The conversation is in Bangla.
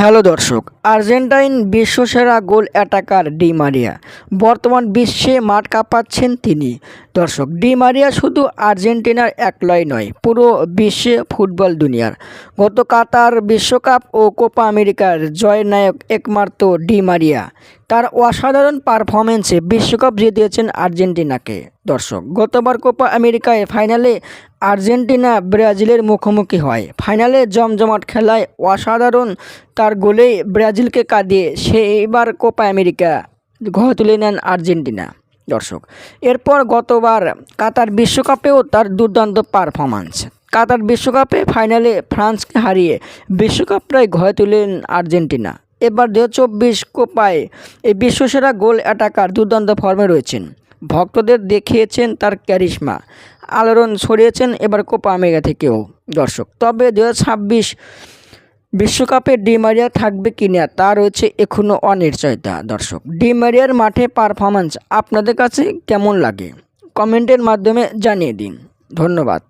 হ্যালো দর্শক, আর্জেন্টাইন বিশ্বসেরা গোল অ্যাটাকার ডি মারিয়া। বর্তমান বিশ্বে মাঠ কাঁপাচ্ছেন তিনি। দর্শক, ডি মারিয়া শুধু আর্জেন্টিনার একলাই নয়, পুরো বিশ্বে ফুটবল দুনিয়ার। গত কাতার বিশ্বকাপ ও কোপা আমেরিকার জয় নায়ক একমাত্র ডি মারিয়া। তার অসাধারণ পারফরমেন্সে বিশ্বকাপ জিতিয়েছেন আর্জেন্টিনাকে। দর্শক, গতবার কোপা আমেরিকায় ফাইনালে আর্জেন্টিনা ব্রাজিলের মুখোমুখি হয়। ফাইনালে জমজমাট খেলায় অসাধারণ তার গোলেই ব্রাজিলকে কাঁদিয়ে সেইবার কোপা আমেরিকা ঘর তুলে নেন আর্জেন্টিনা। দর্শক, এরপর গতবার কাতার বিশ্বকাপেও তার দুর্দান্ত পারফরমেন্স কাতার বিশ্বকাপে ফাইনালে ফ্রান্সকে হারিয়ে বিশ্বকাপটাই ঘরে তুলেন আর্জেন্টিনা। এবার দু চব্বিশ কোপায় এই বিশ্বসেরা গোল অ্যাটাকার দুর্দান্ত ফর্মে রয়েছেন। ভক্তদের দেখিয়েছেন তার ক্যারিশমা। আলোড়ন ছড়িয়েছেন এবার কোপা আমেরিকা থেকেও। দর্শক, তবে দু ছাব্বিশ বিশ্বকাপে ডিমারিয়া থাকবে কি না তা রয়েছে এখনও অনিশ্চয়তা। দর্শক ডিমারিয়ার মাঠে পারফরমেন্স আপনাদের কাছে কেমন লাগে? কমেন্টের মাধ্যমে জানিয়ে দিন। ধন্যবাদ।